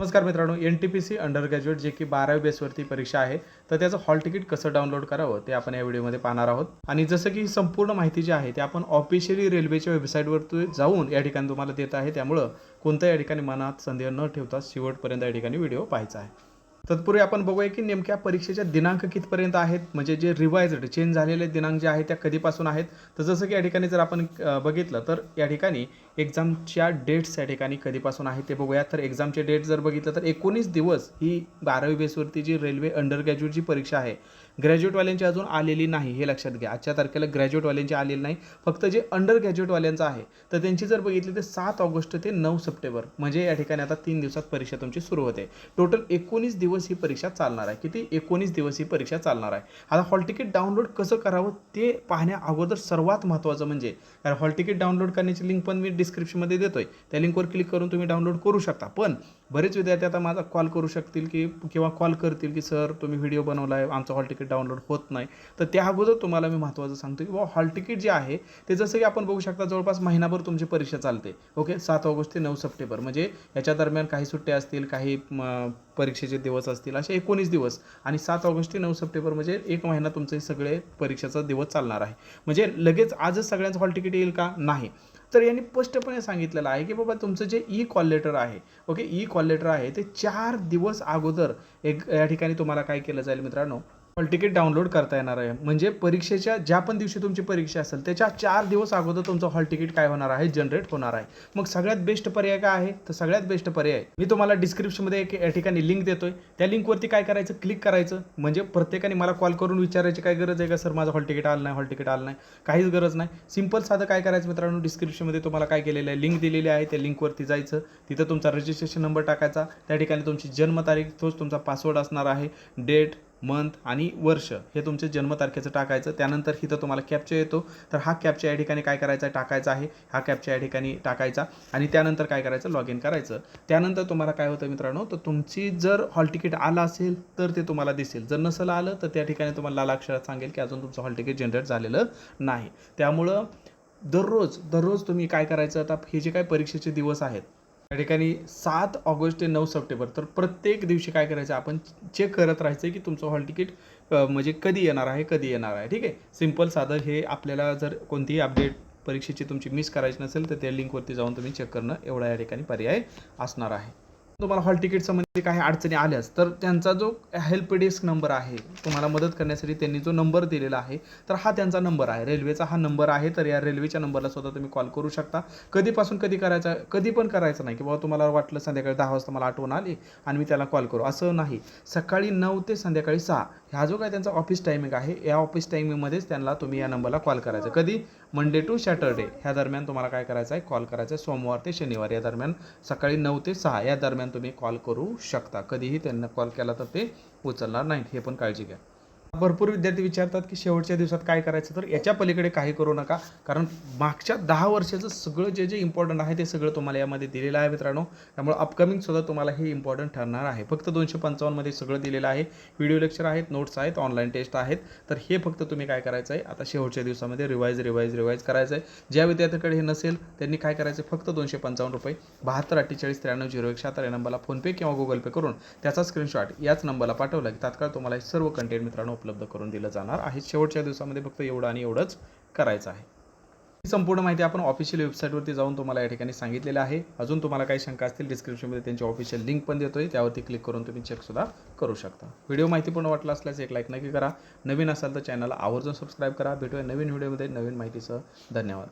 नमस्कार मित्रांनो N T P C undergraduate जे की बारावी बेसवरती परीक्षा आहे तर त्याचं हॉल तिकीट कसं डाउनलोड करावं ते आपण या व्हिडिओमध्ये पाहणार आहोत. आणि जसं की संपूर्ण माहिती जी आहे ते आपण ऑफिशियली रेल्वेच्या वेबसाईटवर जाऊन या ठिकाणी तुम्हाला देत आहे. त्यामुळं कोणत्याही या ठिकाणी मनात संदेह न ठेवता शेवटपर्यंत या ठिकाणी व्हिडिओ पाहायचा आहे. तत्पूर्वी आपण बघूया की नेमक्या परीक्षेच्या दिनांक कितपर्यंत आहेत? म्हणजे जे रिवायज्ड चेंज झालेले दिनांक जे आहेत त्या कधीपासून आहेत? तर जसं की या ठिकाणी जर आपण बघितलं तर या ठिकाणी एक्झामच्या डेट्स या ठिकाणी कधीपासून आहेत ते बघूया. तर एक्झामचे डेट जर बघितलं तर एकोणीस दिवस ही बारावी बेसवरती जी रेल्वे अंडर ग्रॅज्युएटची परीक्षा आहे ग्रॅज्युएटवाल्यांची अजून आलेली नाही हे लक्षात घ्या. आजच्या तारखेला ग्रॅज्युएटवाल्यांची आलेली नाही फक्त जे अंडर ग्रॅज्युएटवाल्यांचं आहे तर त्यांची जर बघितली तर सात ऑगस्ट ते नऊ सप्टेंबर म्हणजे या ठिकाणी आता तीन दिवसात परीक्षा तुमची सुरू होते. टोटल एकोणीस दिवस ही परीक्षा चालणार आहे. किती? एकोणीस दिवस ही परीक्षा चालणार आहे. आता हॉल तिकीट डाउनलोड कसं करावं ते पाहण्या अगोदर सर्वात महत्त्वाचं म्हणजे कारण हॉल तिकीट डाउनलोड करण्याची लिंक पण मी डिस्क्रिप्शनमध्ये देतोय. त्या लिंकवर क्लिक करून तुम्ही डाउनलोड करू शकता. पण बरेच विद्यार्थी आता माझा कॉल करू शकतील की किंवा कॉल करतील की सर तुम्ही व्हिडिओ बनवला आहे आमचं हॉल तिकीट डाउनलोड होत नाही. तर त्या अगोदर तुम्हाला मी महत्त्वाचं सांगतो की बाबा हॉल तिकीट जे आहे ते जसं की आपण बघू शकता जवळपास महिनाभर तुमची परीक्षा चालते. ओके? सात ऑगस्ट ते नऊ सप्टेंबर. म्हणजे याच्या दरम्यान काही सुट्ट्या असतील काही परीक्षेचे दिवस असतील असे एकोणीस दिवस. आणि सात ऑगस्ट ते नऊ सप्टेंबर म्हणजे एक महिना तुमचे सगळे परीक्षेचा दिवस चालणार आहे. म्हणजे लगेच आजच सगळ्यांचं हॉल तिकीट येईल का? नाही. तर यांनी स्पष्टपणे सांगितलेलं आहे की बाबा तुमचं जे ई कॉल लेटर आहे ओके ई कॉल लेटर आहे ते चार दिवस अगोदर एक या ठिकाणी तुम्हाला काय केलं जाईल मित्रांनो? हॉल तिकीट डाउनलोड करता येणार आहे. म्हणजे परीक्षेच्या ज्या पण दिवशी तुमची परीक्षा असेल त्याच्या चार दिवस अगोदर तुमचं हॉल तिकीट काय होणार आहे जनरेट होणार आहे. मग सगळ्यात बेस्ट पर्याय काय आहे? तर सगळ्यात बेस्ट पर्याय मी तुम्हाला डिस्क्रिप्शनमध्ये एक या ठिकाणी लिंक देतोय. त्या लिंकवरती काय करायचं? क्लिक करायचं. म्हणजे प्रत्येकाने मला कॉल करून विचारायची काय गरज आहे का? सर माझं हॉल तिकीट आलं नाही हॉल तिकीट आलं नाही. काहीच गरज नाही. सिंपल साधं काय करायचं मित्रांनो? डिस्क्रिप्शनमध्ये तुम्हाला काय केलेलं आहे? लिंक दिलेली आहे. त्या लिंकवरती जायचं. तिथं तुमचा रजिस्ट्रेशन नंबर टाकायचा. त्या ठिकाणी तुमची जन्मतारीख तोच तुमचा पासवर्ड असणार आहे. डेट मंथ आणि वर्ष हे तुमचे जन्मतारखेचं टाकायचं. त्यानंतर इथं तुम्हाला कॅप्चा येतो. तर हा कॅप्चा या ठिकाणी काय करायचा? आहे टाकायचा आहे. हा कॅप्चा या ठिकाणी टाकायचा. आणि त्यानंतर काय करायचं? लॉग इन करायचं. त्यानंतर तुम्हाला काय होतं मित्रांनो? तर तुमची जर हॉल तिकीट आलं असेल तर ते तुम्हाला दिसेल. जर नसेल आलं तर त्या ठिकाणी तुम्हाला लाल अक्षरात सांगेल की अजून तुमचं हॉल तिकीट जनरेट झालेलं नाही. त्यामुळं दररोज दररोज तुम्ही काय करायचं? आता हे जे काय परीक्षेचे दिवस आहेत या ठिकाणी सात ऑगस्ट ते नऊ सप्टेंबर. तर प्रत्येक दिवशी काय करायचं आपण चेक करत राहायचं की तुमचं हॉल तिकीट म्हणजे कधी येणार आहे कधी येणार आहे. ठीक आहे? सिंपल साधं हे आपल्याला जर कोणतीही अपडेट परीक्षेची तुमची मिस करायची नसेल तर त्या लिंकवरती जाऊन तुम्ही चेक करणं एवढा या ठिकाणी पर्याय असणार आहे. तुम्हाला हॉल तिकीट संबंधी काही अडचणी आल्यास तर त्यांचा जो हेल्प डेस्क नंबर आहे तुम्हाला मदत करण्यासाठी त्यांनी जो नंबर दिलेला आहे तर हा त्यांचा नंबर आहे. रेल्वेचा हा नंबर आहे तर या रेल्वेच्या नंबरला सुद्धा तुम्ही कॉल करू शकता. कधीपासून कधी करायचा कधी पण करायचं नाही की बाबा तुम्हाला वाटलं संध्याकाळी दहा वाजता मला आठवण आली आणि मी त्याला कॉल करू. असं नाही. सकाळी नऊ ते संध्याकाळी सहा ह्या जो काय त्यांचा ऑफिस टायमिंग आहे या ऑफिस टायमिंगमध्येच त्यांना तुम्ही या नंबरला कॉल करायचं. कधी? मंडे टू सॅटरडे ह्या दरम्यान तुम्हाला काय करायचं आहे? कॉल करायचा आहे. सोमवार ते शनिवार. या दरम्यान सकाळी नऊ ते सहा या दरम्यान तुम्ही कॉल करू शकता. कधीही त्यांना कॉल केला तर ते उचलणार नाहीत. हे पण काळजी घ्या. भरपूर विद्यार्थी विचारतात की शेवटच्या दिवसात काय करायचं? तर याच्या पलीकडे काही करू नका. कारण मागच्या दहा वर्षाचं सगळं जे जे इम्पॉर्टंट आहे ते सगळं तुम्हाला यामध्ये दिलेलं आहे मित्रांनो. त्यामुळे अपकमिंग सुद्धा तुम्हाला हे इम्पॉर्टंट ठरणार आहे. फक्त दोनशे पंचावन्नमध्ये सगळं दिलेलं आहे. व्हिडिओ लेक्चर आहेत नोट्स आहेत ऑनलाईन टेस्ट आहेत. तर हे फक्त तुम्ही काय करायचं आहे? आता शेवटच्या दिवसामध्ये रिवाईज रिवाईज रिवाईज करायचं आहे. ज्या विद्यार्थ्याकडे हे नसेल त्यांनी काय करायचं आहे? फक्त दोनशे पंचावन्न रुपये बहात्तर अठ्ठेचाळीस त्र्याण्णव झिरो एक शहात्तर या नंबरला फोनपे किंवा गुगल पे करून त्याचा स्क्रीनशॉट याच नंबरला पाठवला की तात्काळ तुम्हाला हे सर्व कंटेंट मित्रांनो उपलब्ध करून दिलं जाणार आहे. शेवटच्या दिवसामध्ये फक्त एवढं आणि एवढंच करायचं आहे. ही संपूर्ण माहिती आपण ऑफिशियल वेबसाईटवरती जाऊन तुम्हाला या ठिकाणी सांगितलेलं आहे. अजून तुम्हाला काही शंका असतील डिस्क्रिप्शनमध्ये त्यांची ऑफिशियल लिंक पण देतोय. त्यावरती क्लिक करून तुम्ही चेकसुद्धा करू शकता. व्हिडिओ माहितीपूर्ण वाटला असल्यास एक लाईक नक्की करा. नवीन असाल तर चॅनलला आवर्जून सबस्क्राईब करा. भेटूया नवीन व्हिडिओमध्ये नवीन माहितीसह धन्यवाद.